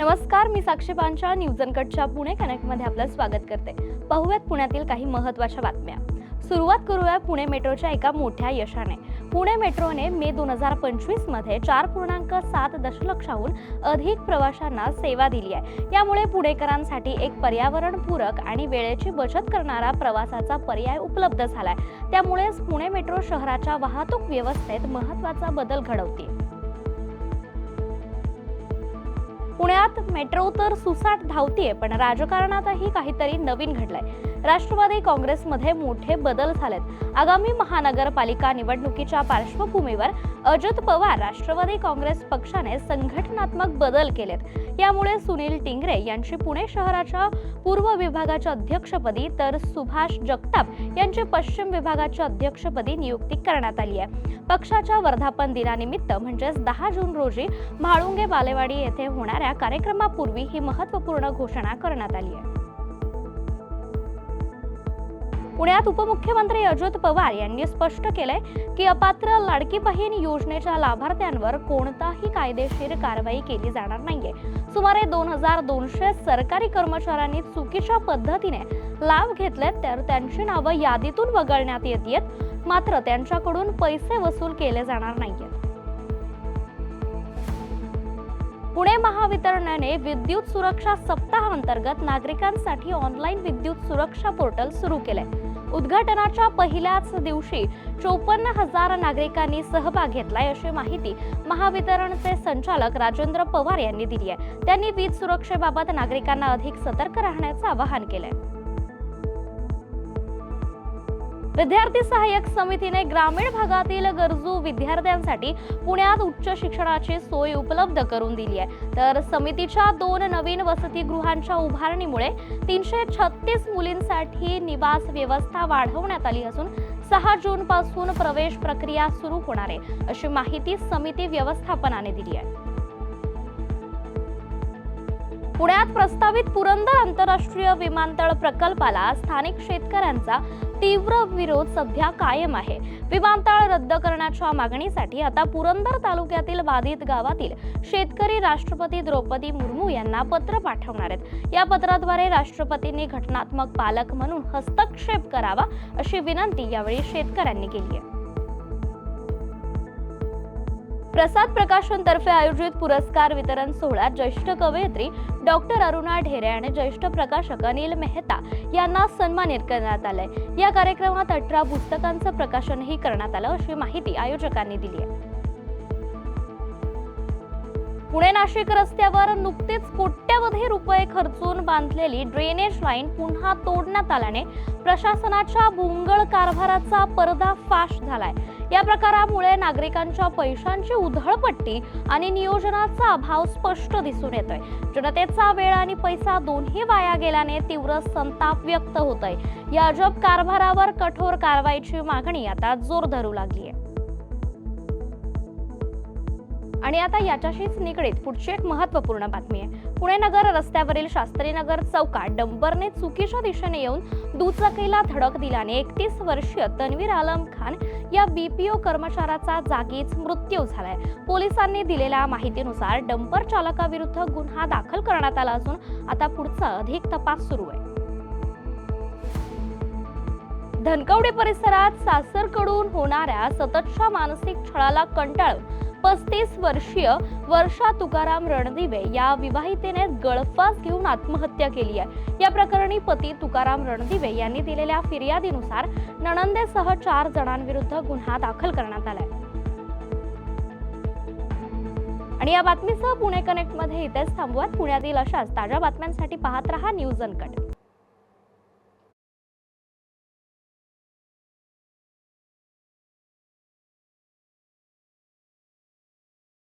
नमस्कार मी साक्षी पांचा. न्यूज अनकटच्या पुणे कनेक्टमध्ये आपलं स्वागत करते. पाहूयात पुण्यातील काही महत्त्वाच्या बातम्या. सुरुवात करूया पुणे मेट्रोच्या एका मोठ्या यशाने. पुणे मेट्रोने मे दोन हजार पंचवीसमध्ये चार पूर्णांक सात दशलक्षाहून अधिक प्रवाशांना सेवा दिली आहे. यामुळे पुणेकरांसाठी एक पर्यावरणपूरक आणि वेळेची बचत करणारा प्रवासाचा पर्याय उपलब्ध झालाय. त्यामुळेच पुणे मेट्रो शहराच्या वाहतूक व्यवस्थेत महत्त्वाचा बदल घडवते पुण्यात मेट्रो तर सुसाट धावतीये पण राजकारणातही काहीतरी नवीन घडलंय. राष्ट्रवादी काँग्रेसमध्ये मोठे बदल झालेत. आगामी महानगरपालिका निवडणुकीच्या पार्श्वभूमीवर अजित पवार राष्ट्रवादी काँग्रेस पक्षाने संघटनात्मक बदल केलेत. यामुळे सुनील टिंगरे यांची पुणे शहराच्या पूर्व विभागाच्या अध्यक्षपदी तर सुभाष जगताप यांची पश्चिम विभागाच्या अध्यक्षपदी नियुक्ती करण्यात आली आहे. पक्षाच्या वर्धापन दिनानिमित्त म्हणजेच दहा जून रोजी म्हाळुंगे बालेवाडी येथे होणाऱ्या कार्यक्रमापूर्वी ही महत्त्वपूर्ण घोषणा करण्यात आली आहे. पुण्यात उपमुख्यमंत्री अजित पवार यांनी स्पष्ट केलंय की अपात्र लाडकी बहीण योजनेच्या लाभार्थ्यांवर कोणताही कायदेशीर कारवाई केली जाणार नाहीये. सुमारे दोन हजार दोनशे सरकारी कर्मचाऱ्यांनी चुकीच्या पद्धतीने लाभ घेतलेत तर त्यांची नावं यादीतून वगळण्यात येत मात्र त्यांच्याकडून पैसे वसूल केले जाणार नाहीयेत. पुणे महावितरणाने विद्युत सुरक्षा सप्ताहांतर्गत नागरिकांसाठी ऑनलाईन विद्युत सुरक्षा पोर्टल सुरू केले उद्घाटनाच्या पहिल्याच दिवशी चोपन्न हजार नागरिकांनी सहभाग घेतलाय अशी माहिती महावितरणचे संचालक राजेंद्र पवार यांनी दिली आहे. त्यांनी वीज सुरक्षेबाबत नागरिकांना अधिक सतर्क राहण्याचं आवाहन केलंय. विद्यार्थी सहाय्यक समितीने ग्रामीण भागातील गरजू विद्यार्थ्यांसाठी पुण्यात उच्च शिक्षणाची सोय उपलब्ध करून दिली आहे. तर समितीच्या दोन नवीन वसतिगृहांच्या उभारणीमुळे तीनशे छत्तीस मुलींसाठी निवास व्यवस्था वाढवण्यात आली असून सहा जून पासून प्रवेश प्रक्रिया सुरू होणार आहे अशी माहिती समिती व्यवस्थापनाने दिली आहे. पुण्यात प्रस्तावित पुरंदर आंतरराष्ट्रीय विमानतळ प्रकल्पाला स्थानिक शेतकऱ्यांचा तीव्र विरोध सध्या कायम आहे. विमानतळ रद्द करण्याच्या मागणीसाठी आता पुरंदर तालुक्यातील बाधित गावातील शेतकरी राष्ट्रपती द्रौपदी मुर्मू यांना पत्र पाठवणार आहेत. या पत्राद्वारे राष्ट्रपतींनी घटनात्मक पालक म्हणून हस्तक्षेप करावा अशी विनंती यावेळी शेतकऱ्यांनी केली आहे. प्रसाद प्रकाशन तर्फे आयोजित पुरस्कार वितरण सोहळ्यात ज्येष्ठ कवयित्री डॉक्टर अरुणा ढेरे आणि ज्येष्ठ प्रकाशक अनिल मेहता यांना सन्मानित करण्यात आलंय. या कार्यक्रमात अठरा पुस्तकांचं प्रकाशनही करण्यात आलं अशी माहिती आयोजकांनी दिली आहे. पुणे नाशिक रस्त्यावर नुकतेच कोट्यवधी रुपये खर्चून बांधलेली ड्रेनेज लाईन पुन्हा तोडण्यात आल्याने प्रशासनाच्या भोंगळ कारभाराचा पर्दा फाश झालाय. या प्रकारामुळे नागरिकांच्या पैशांची उधळपट्टी आणि नियोजनाचा अभाव स्पष्ट दिसून येतोय. जनतेचा वेळ आणि पैसा दोन्ही वाया गेल्याने तीव्र संताप व्यक्त होत आहे या अजब कारभारावर कठोर कारवाईची मागणी आता जोर धरू लागली आहे आणि आता याच्याशीच निगडीत पुढची एक महत्त्वपूर्ण बातमी आहे. पुणे नगर रस्त्यावरील शास्त्रीनगर चौकात डंपरने चुकीच्या दिशेने येऊन दुचाकीला धडक दिल्याने एकतीस वर्षीय तन्वीर आलम खान या बीपीओ कर्मचाऱ्याचा जागीच मृत्यू झालाय. पोलिसांनी दिलेल्या माहितीनुसार डंपर चालकाविरुद्ध गुन्हा दाखल करण्यात आला असून आता पुढचा अधिक तपास सुरू आहे. धनकवडे परिसरात सासरकडून होणाऱ्या सततच्या मानसिक छळाला कंटाळून पस्तीस वर्षीय वर्षा तुकाराम रणदिवे या विवाहितेने गळफास घेऊन आत्महत्या केली आहे. या प्रकरणी पती तुकाराम रणदिवे यांनी दिलेल्या फिर्यादीनुसार नणंदेसह चार जणांविरुद्ध गुन्हा दाखल करण्यात आलाय. आणि या बातमीसह पुणे कनेक्टमध्ये इथेच थांबवत पुण्यातील अशाच ताज्या बातम्यांसाठी पाहत रहा न्यूज अनकट.